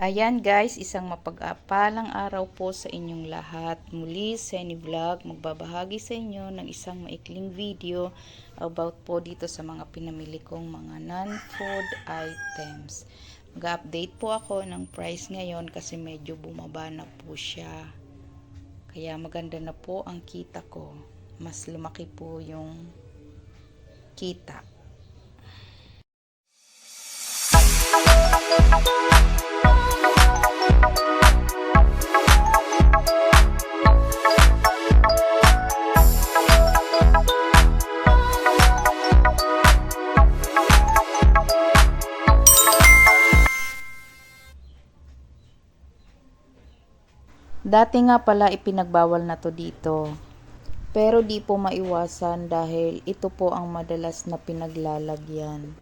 Ayan guys, isang mapag-apalang araw po sa inyong lahat. Muli, Seni Vlog, magbabahagi sa inyo ng isang maikling video about po dito sa mga pinamili kong mga non-food items. Mag-update po ako ng price ngayon kasi medyo bumaba na po siya. Kaya maganda na po ang kita ko. Mas lumaki po yung kita. Dati nga pala ipinagbawal na to dito. Pero di po maiwasan dahil ito po ang madalas na pinaglalagyan.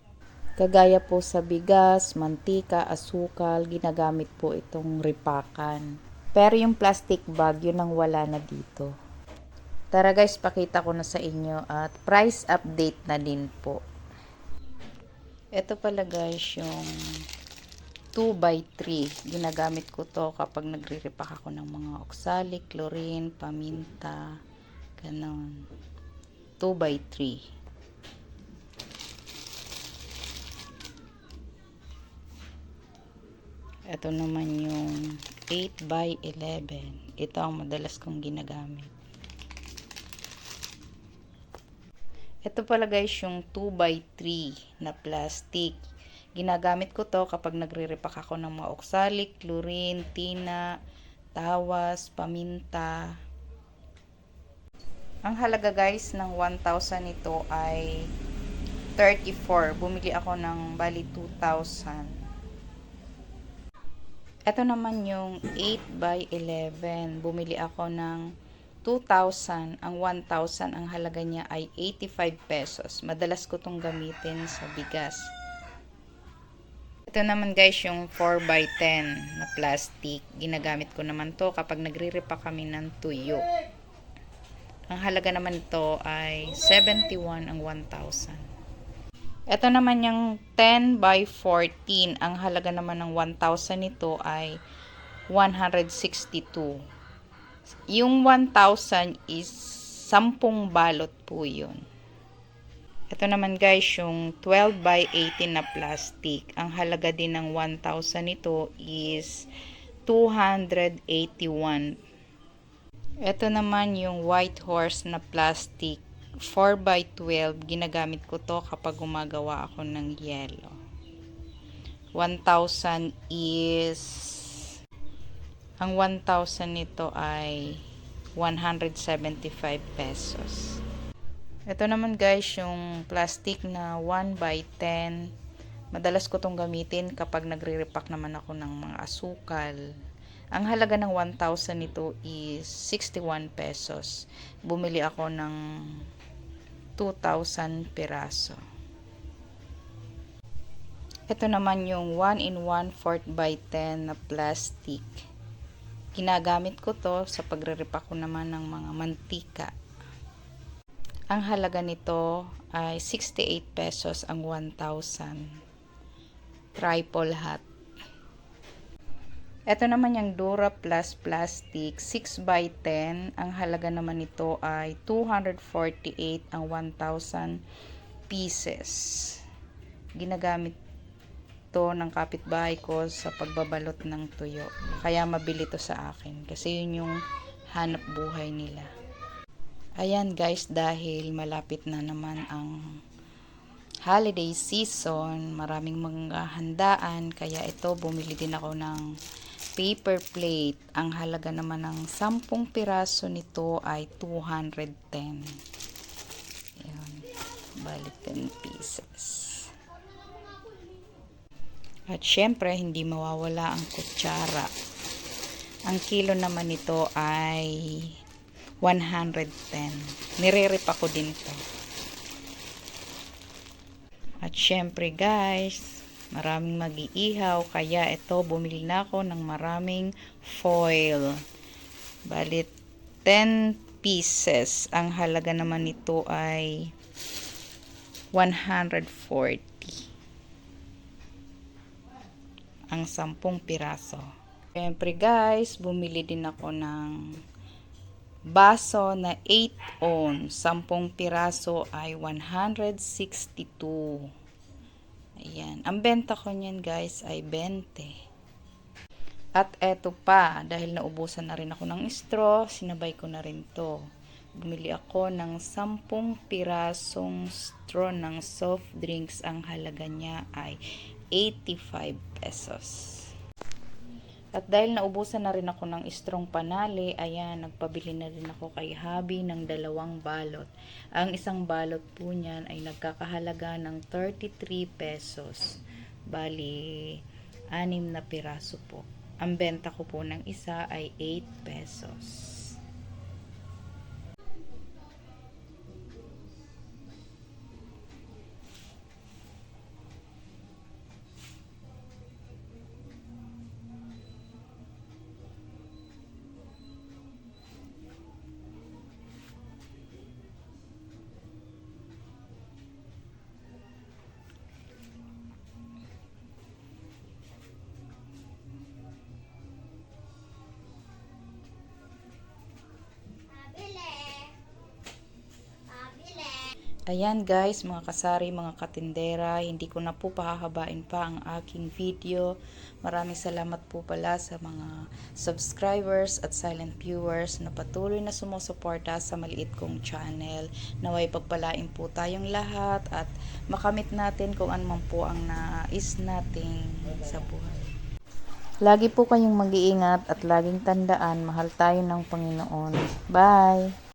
Kagaya po sa bigas, mantika, asukal, ginagamit po itong ripakan. Pero yung plastic bag, yun ang wala na dito. Tara guys, pakita ko na sa inyo at price update na din po. Ito pala guys yung 2x3. Ginagamit ko to kapag nagre-repack ako ng mga oxalic, chlorine, paminta, ganon. 2x3. Ito naman yung 8x11. Ito ang madalas kong ginagamit. Ito pala guys yung 2x3 na plastic. Ginagamit ko to kapag nagre-repack ako ng mga oxalic, chlorine, tina, tawas, paminta. Ang halaga guys ng 1,000 ito ay 34. Bumili ako ng bali 2,000. Ito naman yung 8 by 11. Bumili ako ng 2,000. Ang 1,000, ang halaga niya ay 85 pesos. Madalas ko itong gamitin sa bigas. Ito naman guys yung 4 by 10 na plastic. Ginagamit ko naman to kapag nagre-repa kami ng tuyo. Ang halaga naman ito ay 71 ang 1,000. Ito naman yung 10 by 14. Ang halaga naman ng 1,000 nito ay 162. Yung 1,000 is 10 balot po yun. Ito naman guys, yung 12 by 18 na plastic. Ang halaga din ng 1,000 nito is 281. Ito naman yung white horse na plastic. 4 by 12 ginagamit ko to kapag gumagawa ako ng yellow 1,000 is ang 1,000 nito ay 175 pesos ito naman guys yung plastic na 1 by 10 madalas ko tong gamitin kapag nagre-repack naman ako ng mga asukal ang halaga ng 1,000 nito is 61 pesos bumili ako ng 2,000 piraso. Ito naman yung 1 in 1 4 by 10 na plastic. Ginagamit ko to sa pagre-repack ko naman ng mga mantika. Ang halaga nito ay 68 pesos ang 1,000. Triple hat. Ito naman yung Dura Plus Plastic 6 by 10. Ang halaga naman nito ay 248 ang 1,000 pieces. Ginagamit to ng kapitbahay ko sa pagbabalot ng tuyo. Kaya mabili to sa akin. Kasi yun yung hanap buhay nila. Ayan guys, dahil malapit na naman ang holiday season, maraming mga handaan, kaya ito bumili din ako ng paper plate. Ang halaga naman ng 10 piraso nito ay 210. Ayan. Bali 10 pieces. At syempre, hindi mawawala ang kutsara. Ang kilo naman nito ay 110. Nire-rip ako din to. At syempre guys, maraming mag-iihaw kaya ito bumili na ako ng maraming foil balit 10 pieces ang halaga naman nito ay 140 ang 10 piraso. Siyempre guys, bumili din ako ng baso na 8 on. 10 piraso ay 162. Ayan. Ang benta ko niyan guys ay 20. At eto pa, dahil naubusan na rin ako ng straw, sinabay ko na rin to. Bumili ako ng 10 pirasong straw ng soft drinks. Ang halaga niya ay 85 pesos. At dahil naubusan na rin ako ng strong panali, ayan, nagpabili na rin ako kay Habi ng dalawang balot. Ang isang balot po niyan ay nagkakahalaga ng 33 pesos. Bali, anim na piraso po. Ang benta ko po ng isa ay 8 pesos. Ayan guys, mga kasari, mga katindera, hindi ko na po pahahabain pa ang aking video. Maraming salamat po pala sa mga subscribers at silent viewers na patuloy na sumusuporta sa maliit kong channel. Naway pagpalain po tayong lahat at makamit natin kung ano man po ang nais nating sa buhay. Lagi po kayong mag-iingat at laging tandaan, mahal tayo ng Panginoon. Bye!